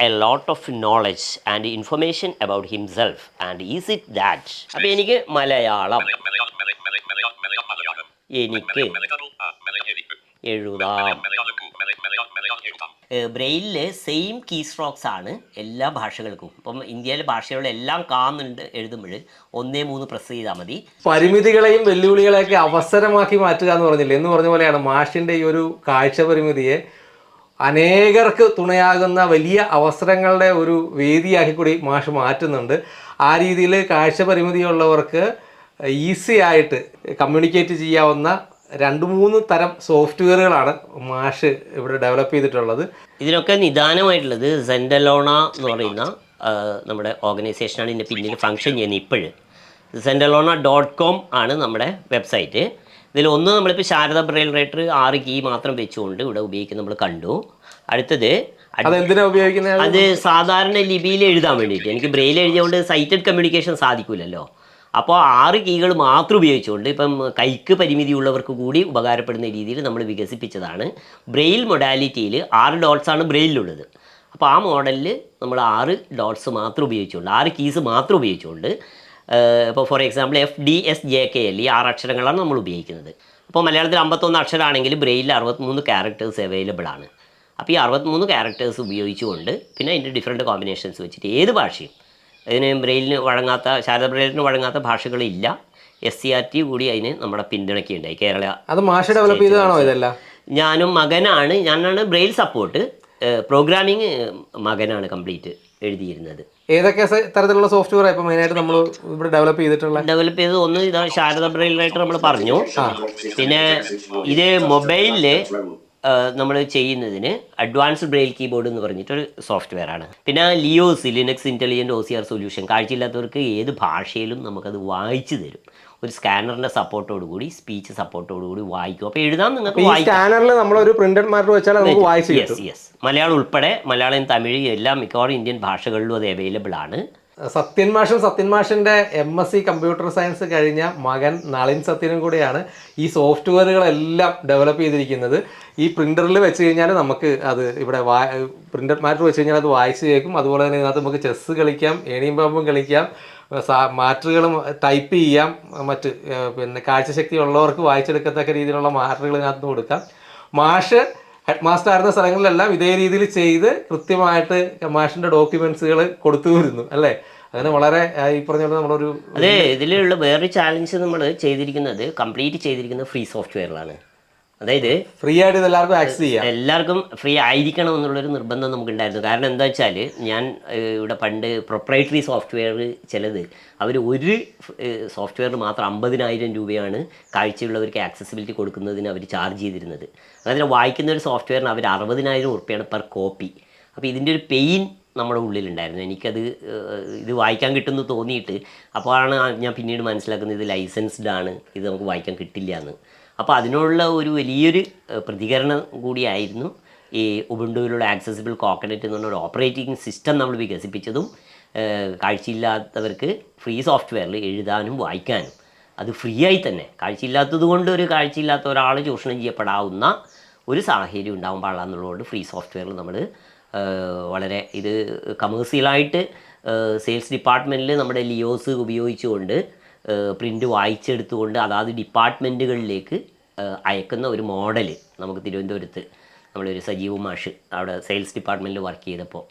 A lot of knowledge and information about himself and is it that അപ്പോൾ എനിക്ക് മലയാളം. എനിക്ക് എഴുതാം. ബ്രെയിനിൽ സെയിം കീ സ്ട്രോക്സ് ആണ് എല്ലാ ഭാഷകൾക്കും. ഇപ്പം ഇന്ത്യയിലെ ഭാഷകളുടെ എല്ലാം കാണുന്നുണ്ട് എഴുതുമ്പോൾ. ഒന്നേ മൂന്ന് പ്രസ് ചെയ്താൽ മതി. പരിമിതികളെയും വെല്ലുവിളികളെയൊക്കെ അവസരമാക്കി മാറ്റുക എന്ന് പറഞ്ഞില്ലേ? എന്ന് പറഞ്ഞ പോലെയാണ് മാഷിന്റെ ഈ ഒരു കാഴ്ച പരിമിതിയെ അനേകർക്ക് തുണയാകുന്ന വലിയ അവസരങ്ങളുടെ ഒരു വേദിയാക്കി കൂടി മാഷ് മാറ്റുന്നുണ്ട്. ആ രീതിയിൽ കാഴ്ച പരിമിതിയുള്ളവർക്ക് ഈസി ആയിട്ട് കമ്മ്യൂണിക്കേറ്റ് ചെയ്യാവുന്ന രണ്ട് മൂന്ന് തരം സോഫ്റ്റ്വെയറുകളാണ് മാഷ് ഇവിടെ ഡെവലപ്പ് ചെയ്തിട്ടുള്ളത്. ഇതിനൊക്കെ നിദാനമായിട്ടുള്ളത് സെൻഡലോണ എന്ന് പറയുന്ന നമ്മുടെ ഓർഗനൈസേഷനാണ് ഇതിന്റെ പിന്നിൽ ഫങ്ഷൻ ചെയ്യുന്നത് ഇപ്പോഴും. സെൻഡലോണ ഡോട്ട് കോം ആണ് നമ്മുടെ വെബ്സൈറ്റ്. ഇതിൽ ഒന്ന് നമ്മളിപ്പോൾ ശാരദ ബ്രെയിൽ റൈറ്റർ ആറ് കീ മാത്രം വെച്ചുകൊണ്ട് ഇവിടെ ഉപയോഗിക്കുന്നത് നമ്മൾ കണ്ടു. അടുത്തത് അത് സാധാരണ ലിപിയിൽ എഴുതാൻ വേണ്ടിയിട്ട്. എനിക്ക് ബ്രെയിൽ എഴുതിയതുകൊണ്ട് സൈറ്റഡ് കമ്മ്യൂണിക്കേഷൻ സാധിക്കില്ലല്ലോ അപ്പോൾ ആറ് കീകൾ മാത്രം ഉപയോഗിച്ചുകൊണ്ട് ഇപ്പം കൈക്ക് പരിമിതിയുള്ളവർക്ക് കൂടി ഉപകാരപ്പെടുന്ന രീതിയിൽ നമ്മൾ വികസിപ്പിച്ചതാണ്. ബ്രെയിൽ മൊഡാലിറ്റിയിൽ ആറ് ഡോട്ട്സ് ആണ് ബ്രെയിലുള്ളത് അപ്പോൾ ആ മോഡലിൽ നമ്മൾ ആറ് ഡോട്ട്സ് മാത്രം ഉപയോഗിച്ചുകൊണ്ട് ആറ് കീസ് മാത്രം ഉപയോഗിച്ചുകൊണ്ട് ഇപ്പോൾ for example F D S J K L ഈ ആറ് അക്ഷരങ്ങളാണ് നമ്മൾ ഉപയോഗിക്കുന്നത്. അപ്പോൾ മലയാളത്തിൽ അമ്പത്തൊന്ന് അക്ഷരമാണെങ്കിൽ ബ്രെയിലിൽ അറുപത്തിമൂന്ന് ക്യാരക്ടേഴ്സ് അവൈലബിൾ ആണ്. അപ്പോൾ ഈ അറുപത്തിമൂന്ന് ക്യാരക്ടേഴ്സ് ഉപയോഗിച്ചുകൊണ്ട് പിന്നെ അതിന്റെ ഡിഫറെന്റ് കോമ്പിനേഷൻസ് വെച്ചിട്ട് ഏത് ഭാഷയും അതിന് ബ്രെയിലിന് വഴങ്ങാത്ത ശാരദ ബ്രെയിലിന് വഴങ്ങാത്ത ഭാഷകളില്ല. എസ് സി ആർ ടി കൂടി അതിന് നമ്മുടെ പിന്തുണയ്ക്കുകയുണ്ടായി കേരള അത് മാഷ് ഡെവലപ്പ് ചെയ്തതാണോ ഇതല്ല? ഞാനും മകനാണ്. ഞാനാണ് ബ്രെയിൽ സപ്പോർട്ട് പ്രോഗ്രാമിങ് മകനാണ് കംപ്ലീറ്റ് എഴുതിയിരുന്നത്. ഏതൊക്കെ തരത്തിലുള്ള സോഫ്റ്റ്വെയർ ഇപ്പൊ മെയിനായിട്ട് നമ്മൾ ഇവിടെ ഡെവലപ്പ് ചെയ്തിട്ടുള്ള ഡെവലപ്പ് ചെയ്തത് ഒന്ന് ഇതാ ശാരദ ബ്രെയിലായിട്ട് നമ്മൾ പറഞ്ഞു. പിന്നെ ഇത് മൊബൈലിൽ നമ്മൾ ചെയ്യുന്നതിന് അഡ്വാൻസ്ഡ് ബ്രെയിൽ കീബോർഡ് എന്ന് പറഞ്ഞിട്ടൊരു സോഫ്റ്റ്വെയർ ആണ്. പിന്നെ Lios Linux intelligent O C R solution കാഴ്ചയില്ലാത്തവർക്ക് ഏത് ഭാഷയിലും നമുക്കത് വായിച്ചു തരും. ഒരു സ്കാനറിന്റെ സപ്പോർട്ടോട് കൂടി സ്പീച്ച് സപ്പോർട്ടോട് കൂടി വായിക്കും. അപ്പോൾ എഴുതാൻ നിങ്ങൾക്ക് സ്കാനറിൽ നമ്മൾ ഒരു പ്രിന്റഡ് മാറ്റർ വെച്ചാൽ നമുക്ക് വായിച്ച് യെസ് യെസ് മലയാളം ഉൾപ്പെടെ മലയാളം തമിഴ് എല്ലാം മിക്കവാറും ഇന്ത്യൻ ഭാഷകളിലും അത് അവൈലബിൾ ആണ്. സത്യൻ മാഷും സത്യൻ മാഷിന്റെ M S C computer science കഴിഞ്ഞ മകൻ നളിൻ സത്യനും കൂടിയാണ് ഈ സോഫ്റ്റ്വെയറുകളെല്ലാം ഡെവലപ്പ് ചെയ്തിരിക്കുന്നത്. ഈ പ്രിന്ററിൽ വെച്ച് കഴിഞ്ഞാൽ നമുക്ക് അത് ഇവിടെ വാ പ്രിന്റർ മാറ്റർ വെച്ച് കഴിഞ്ഞാൽ അത് വായിച്ച് കേൾക്കും. അതുപോലെ തന്നെ ഇതിനകത്ത് നമുക്ക് ചെസ്സ് കളിക്കാം ഏണിയും പാമ്പും കളിക്കാം മാറ്ററുകളും ടൈപ്പ് ചെയ്യാം. മറ്റ് പിന്നെ കാഴ്ചശക്തി ഉള്ളവർക്ക് വായിച്ചെടുക്കത്തക്ക രീതിയിലുള്ള മാറ്ററുകൾ ഇതിനകത്ത് കൊടുക്കാം. മാഷ് ഹെഡ് മാസ്റ്റർ ആയിരുന്ന സ്ഥലങ്ങളിലെല്ലാം ഇതേ രീതിയിൽ ചെയ്ത് കൃത്യമായിട്ട് മാഷിന്റെ ഡോക്യുമെന്റ്സുകൾ കൊടുത്തു വരുന്നു അല്ലേ? അങ്ങനെ വളരെ ഈ പറഞ്ഞ നമ്മളൊരു അതെ ഇതിലുള്ള വേറൊരു ചാലഞ്ച് നമ്മൾ ചെയ്തിരിക്കുന്നത് കംപ്ലീറ്റ് ചെയ്തിരിക്കുന്നത് ഫ്രീ സോഫ്റ്റ്വെയറിലാണ്. അതായത് ഫ്രീ ആയിട്ട് എല്ലാവർക്കും ആക്സസ് ചെയ്യാം. എല്ലാവർക്കും ഫ്രീ ആയിരിക്കണം എന്നുള്ളൊരു നിർബന്ധം നമുക്കുണ്ടായിരുന്നു. കാരണം എന്താ വെച്ചാൽ ഞാൻ ഇവിടെ പണ്ട് പ്രൊപ്രൈറ്ററി സോഫ്റ്റ്വെയർ ചിലത് അവർ ഒരു സോഫ്റ്റ്വെയറിന് മാത്രം അമ്പതിനായിരം രൂപയാണ് കാഴ്ചയുള്ളവർക്ക് ആക്സസിബിലിറ്റി കൊടുക്കുന്നതിന് അവർ ചാർജ് ചെയ്തിരുന്നത്. അതായത് വായിക്കുന്ന ഒരു സോഫ്റ്റ്വെയറിന് അവർ അറുപതിനായിരം ഉറുപ്പ്യാണ് പെർ കോപ്പി അപ്പോൾ ഇതിന്റെ ഒരു പെയിൻ നമ്മുടെ ഉള്ളിലുണ്ടായിരുന്നു. എനിക്കത് ഇത് വായിക്കാൻ കിട്ടുമെന്ന് തോന്നിയിട്ട് അപ്പോഴാണ് ഞാൻ പിന്നീട് മനസ്സിലാക്കുന്നത് ഇത് ലൈസൻസ്ഡ് ആണ് ഇത് നമുക്ക് വായിക്കാൻ കിട്ടില്ല എന്ന്. അപ്പോൾ അതിനുള്ള ഒരു വലിയൊരു പ്രതികരണം കൂടിയായിരുന്നു ഈ ഉബുണ്ടുവിലുള്ള ആക്സസിബിൾ കോക്കനറ്റ് എന്ന് പറഞ്ഞ ഒരു ഓപ്പറേറ്റിംഗ് സിസ്റ്റം നമ്മൾ വികസിപ്പിച്ചതും കാഴ്ചയില്ലാത്തവർക്ക് ഫ്രീ സോഫ്റ്റ്വെയറിൽ എഴുതാനും വായിക്കാനും. അത് ഫ്രീ ആയി തന്നെ. കാഴ്ചയില്ലാത്തത് കൊണ്ട് ഒരു കാഴ്ചയില്ലാത്ത ഒരാൾ ചൂഷണം ചെയ്യപ്പെടാവുന്ന ഒരു സാഹചര്യം ഉണ്ടാവാൻ പാടില്ല എന്നുള്ളതുകൊണ്ട് ഫ്രീ സോഫ്റ്റ്വെയറിൽ നമ്മൾ വളരെ ഇത് കമേഴ്സ്യലായിട്ട് സെയിൽസ് ഡിപ്പാർട്ട്മെന്റിൽ നമ്മുടെ ലിയോസ് ഉപയോഗിച്ചുകൊണ്ട് പ്രിന്റ് വായിച്ചെടുത്തുകൊണ്ട് അതാത് ഡിപ്പാർട്ട്മെന്റുകളിലേക്ക് അയക്കുന്ന ഒരു മോഡൽ നമുക്ക് തിരുവനന്തപുരത്ത് നമ്മളൊരു സജീവ് മാഷ് അവിടെ സെയിൽസ് ഡിപ്പാർട്ട്മെന്റിൽ വർക്ക് ചെയ്തപ്പോൾ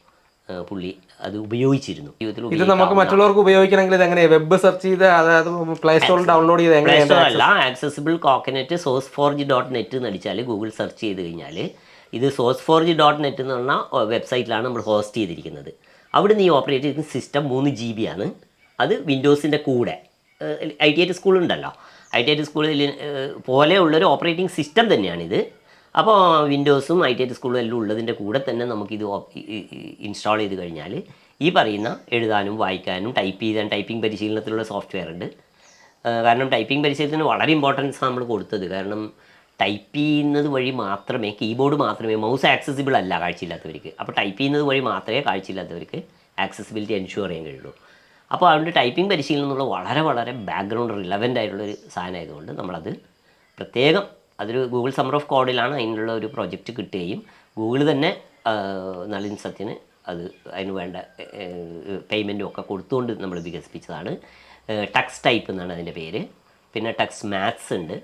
പുള്ളി അത് ഉപയോഗിച്ചിരുന്നു. ജീവിതത്തിൽ ഇത് നമുക്ക് മറ്റുള്ളവർക്ക് ഉപയോഗിക്കണമെങ്കിൽ ഇത് വെബ് സെർച്ച് ചെയ്ത് അതായത് പ്ലേ സ്റ്റോറിൽ ഡൗൺലോഡ് ചെയ്ത് play accessible coconut sourceforge dot net എന്ന് അടിച്ചാൽ ഗൂഗിൾ സെർച്ച് ചെയ്ത് കഴിഞ്ഞാൽ ഇത് സോഴ്സ് ഫോർജ് ഡോട്ട് നെറ്റ് എന്ന് പറഞ്ഞ വെബ്സൈറ്റിലാണ് നമ്മൾ ഹോസ്റ്റ് ചെയ്തിരിക്കുന്നത്. അവിടുന്ന് ഈ ഓപ്പറേറ്റ് ചെയ്യുന്ന സിസ്റ്റം മൂന്ന് ജി ബി ആണ്. അത് വിൻഡോസിന്റെ കൂടെ ഐ ടി ഐ ടി സ്കൂളുണ്ടല്ലോ ഐ ടി ഐ ടി സ്കൂളിൽ പോലെയുള്ളൊരു ഓപ്പറേറ്റിംഗ് സിസ്റ്റം തന്നെയാണിത്. അപ്പോൾ വിൻഡോസും ഐ ടി ഐ ടി സ്കൂളും എല്ലാം ഉള്ളതിന്റെ കൂടെ തന്നെ നമുക്കിത് ഇൻസ്റ്റാൾ ചെയ്ത് കഴിഞ്ഞാൽ ഈ പറയുന്ന എഴുതാനും വായിക്കാനും ടൈപ്പ് ചെയ്താൻ ടൈപ്പിംഗ് പരിശീലനത്തിലുള്ള സോഫ്റ്റ്വെയർ ഉണ്ട്. കാരണം ടൈപ്പിംഗ് പരിശീലനത്തിന് വളരെ ഇമ്പോർട്ടൻസ് നമ്മൾ കൊടുത്തത്. കാരണം ടൈപ്പ് ചെയ്യുന്നത് വഴി മാത്രമേ കീബോർഡ് മാത്രമേ മൗസ് ആക്സസിബിൾ അല്ല കാഴ്ചയില്ലാത്തവർക്ക്. അപ്പോൾ ടൈപ്പ് ചെയ്യുന്നത് വഴി മാത്രമേ കാഴ്ചയില്ലാത്തവർക്ക് ആക്സസിബിലിറ്റി എൻഷുർ ചെയ്യാൻ കഴിയുള്ളൂ. അപ്പോൾ അതുകൊണ്ട് ടൈപ്പിംഗ് പരിശീലനം എന്നുള്ള വളരെ വളരെ ബാക്ക്ഗ്രൗണ്ട് റിലവന്റ് ആയിട്ടുള്ളൊരു സാധനമായതുകൊണ്ട് നമ്മളത് പ്രത്യേകം അതൊരു ഗൂഗിൾ സമ്മർ ഓഫ് കോഡിലാണ് അതിനുള്ള ഒരു പ്രോജക്റ്റ് കിട്ടുകയും ഗൂഗിൾ തന്നെ നളിൻ സത്യന് അത് അതിന് വേണ്ട പേയ്മെന്റും ഒക്കെ കൊടുത്തുകൊണ്ട് നമ്മൾ വികസിപ്പിച്ചതാണ്. ടക്സ് ടൈപ്പ് എന്നാണ് അതിന്റെ പേര്. പിന്നെ ടക്സ് മാത്സ് ഉണ്ട്.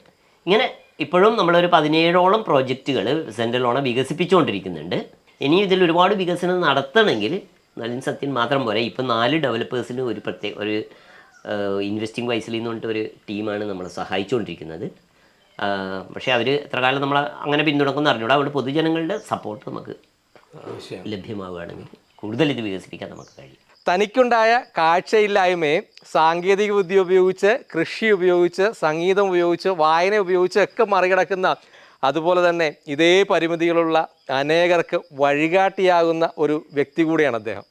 ഇങ്ങനെ ഇപ്പോഴും നമ്മളൊരു പതിനേഴോളം പ്രോജക്റ്റുകൾ സെൻട്രലോണം വികസിപ്പിച്ചുകൊണ്ടിരിക്കുന്നുണ്ട്. ഇനി ഇതിൽ ഒരുപാട് വികസനം നടത്തണമെങ്കിൽ നളിൻ സത്യൻ മാത്രം പോരെ. ഇപ്പം നാല് ഡെവലപ്പേഴ്സിന് ഒരു പ്രത്യേക ഒരു ഇൻവെസ്റ്റിംഗ് വൈസിൽ നിന്ന് പറഞ്ഞിട്ട് ഒരു ടീമാണ് നമ്മളെ സഹായിച്ചുകൊണ്ടിരിക്കുന്നത് പക്ഷേ അവർ എത്ര കാലം നമ്മൾ അങ്ങനെ പിന്തുണക്കുന്ന അറിഞ്ഞൂടാ. അവിടെ പൊതുജനങ്ങളുടെ സപ്പോർട്ട് നമുക്ക് ലഭ്യമാവുകയാണെങ്കിൽ കൂടുതൽ ഇത് വികസിപ്പിക്കാൻ നമുക്ക് കഴിയും. തനിക്കുണ്ടായ കാഴ്ചയില്ലായ്മയെ സാങ്കേതിക വിദ്യ ഉപയോഗിച്ച് കൃഷി ഉപയോഗിച്ച് സംഗീതം ഉപയോഗിച്ച് വായന ഉപയോഗിച്ച് ഒക്കെ മറികടക്കുന്ന അതുപോലെ തന്നെ ഇതേ പരിമിതികളുള്ള അനേകർക്ക് വഴികാട്ടിയാകുന്ന ഒരു വ്യക്തി കൂടിയാണ് അദ്ദേഹം.